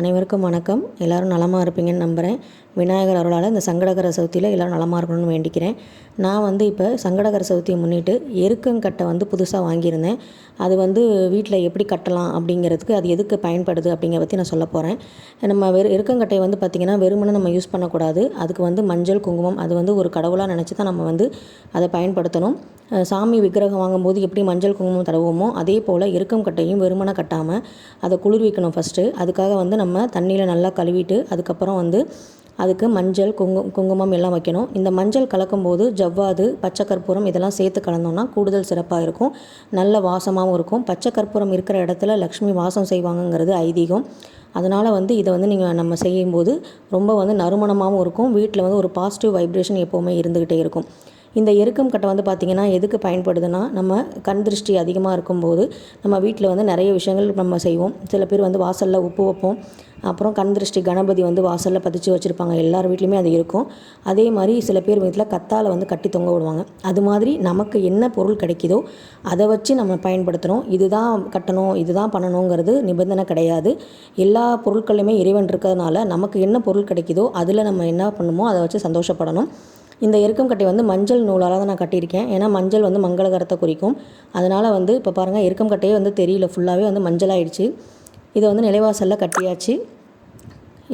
அனைவருக்கும் வணக்கம். எல்லோரும் நலமாக இருப்பீங்கன்னு நம்புகிறேன் விநாயகர் அருளால் இந்த சங்கடகர சதுர்த்தியில் எல்லோரும் நலமாக இருக்கணும்னு வேண்டிக்கிறேன். நான் வந்து இப்போ சங்கடகர சவுத்தியை முன்னிட்டு எருக்கங்கட்டை வந்து புதுசாக வாங்கியிருந்தேன். அது வந்து வீட்டில் எப்படி கட்டலாம் அப்படிங்கிறதுக்கு அது எதுக்கு பயன்படுது அப்படிங்கிற பற்றி நான் சொல்ல போகிறேன் நம்ம வெறு எருக்கங்கட்டையை வந்து பார்த்திங்கன்னா வெறுமனை நம்ம யூஸ் பண்ணக்கூடாது. அதுக்கு வந்து மஞ்சள் குங்குமம் அது வந்து ஒரு கடவுளாக நினச்சி தான் நம்ம வந்து அதை பயன்படுத்தணும். சாமி விக்கிரகம் வாங்கும்போது எப்படி மஞ்சள் குங்குமம் தடவுவோமோ அதே போல் எருக்கம் கட்டையும் வெறுமனை கட்டாமல் அதை குளிர்விக்கணும் ஃபஸ்ட்டு அதுக்காக வந்து நம்ம தண்ணியில் நல்லா கழுவிட்டு அதுக்கப்புறம் வந்து அதுக்கு மஞ்சள் குங்கு குங்குமம் எல்லாம் வைக்கணும். இந்த மஞ்சள் கலக்கும்போது ஜவ்வாது பச்சை கற்பூரம் இதெல்லாம் சேர்த்து கலந்தோம்னா கூடுதல் சிறப்பாக இருக்கும். நல்ல வாசமாகவும் இருக்கும். பச்சை கற்பூரம் இருக்கிற இடத்துல லக்ஷ்மி வாசம் செய்வாங்கங்கிறது ஐதீகம். அதனால் வந்து இதை வந்து நீங்கள் நம்ம செய்யும்போது ரொம்ப வந்து நறுமணமாகவும் இருக்கும். வீட்டில் வந்து ஒரு பாசிட்டிவ் வைப்ரேஷன் எப்போவுமே இருந்துக்கிட்டே இருக்கும். இந்த எருக்கம் கட்டை வந்து பார்த்திங்கன்னா எதுக்கு பயன்படுதுன்னா நம்ம கண் திருஷ்டி அதிகமாக இருக்கும்போது நம்ம வீட்டில் வந்து நிறைய விஷயங்கள் நம்ம செய்வோம். சில பேர் வந்து வாசலில் உப்பு வைப்போம். அப்புறம் கண் திருஷ்டி கணபதி வந்து வாசலில் பதிச்சு வச்சுருப்பாங்க. எல்லார் வீட்லேயுமே அது இருக்கும். அதே மாதிரி சில பேர் வீட்டில் கத்தால் வந்து கட்டி தொங்க விடுவாங்க. அது மாதிரி நமக்கு என்ன பொருள் கிடைக்குதோ அதை வச்சு நம்ம பயன்படுத்துகிறோம் இதுதான் கட்டணும் இதுதான் பண்ணணுங்கிறது நிபந்தனை கிடையாது. எல்லா பொருட்களுமே இறைவன் இருக்கிறதுனால நமக்கு என்ன பொருள் கிடைக்குதோ அதில் நம்ம என்ன பண்ணுமோ அதை வச்சு சந்தோஷப்படணும். இந்த எருக்கம் கட்டை வந்து மஞ்சள் நூலால் தான் நான் கட்டியிருக்கேன். ஏன்னா மஞ்சள் வந்து மங்களகரத்தை குறிக்கும். அதனால் வந்து இப்போ பாருங்கள் எருக்கம் கட்டையே வந்து தெரியல. ஃபுல்லாகவே வந்து மஞ்சளாயிடுச்சு. இதை வந்து நிலைவாசலில் கட்டியாச்சு.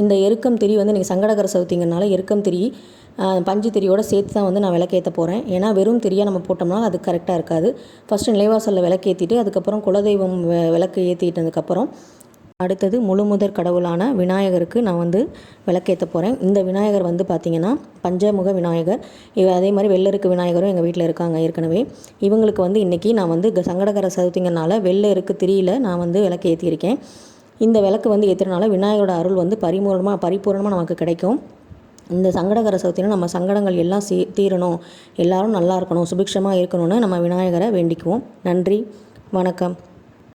இந்த எருக்கம் திரி வந்து நீங்கள் சங்கடகர சவுத்திங்கனால எருக்கம் திரி பஞ்சு திரியோடு சேர்த்து தான் வந்து நான் விளக்கேற்ற போகிறேன் ஏன்னா வெறும் திரியாக நம்ம போட்டோம்னா அது கரெக்டாக இருக்காது. ஃபஸ்ட்டு நிலைவாசலில் விளக்கேற்றிட்டு அதுக்கப்புறம் குலதெய்வம் விளக்கு ஏற்றிட்டதுக்கப்புறம் அடுத்தது முழு முதற் கடவுளான விநாயகருக்கு நான் வந்து விளக்கேற்ற போகிறேன் இந்த விநாயகர் வந்து பார்த்திங்கன்னா பஞ்சமுக விநாயகர். இவ அதே மாதிரி வெள்ளருக்கு விநாயகரும் எங்கள் வீட்டில் இருக்காங்க ஏற்கனவே. இவங்களுக்கு வந்து இன்றைக்கி நான் வந்து சங்கடகர சதுர்த்திங்கனால வெள்ளருக்கு திரியில் நான் வந்து விளக்கு ஏற்றியிருக்கேன் இந்த விளக்கு வந்து ஏற்றுறனால விநாயகரோட அருள் வந்து பரிபூர்ணமாக பரிபூர்ணமாக நமக்கு கிடைக்கும். இந்த சங்கடகர சதுர்த்தினா நம்ம சங்கடங்கள் எல்லாம் சீ தீரணும். எல்லோரும் நல்லா இருக்கணும் சுபிக்ஷமாக இருக்கணும்னு நம்ம விநாயகரை வேண்டிக்குவோம். நன்றி வணக்கம்.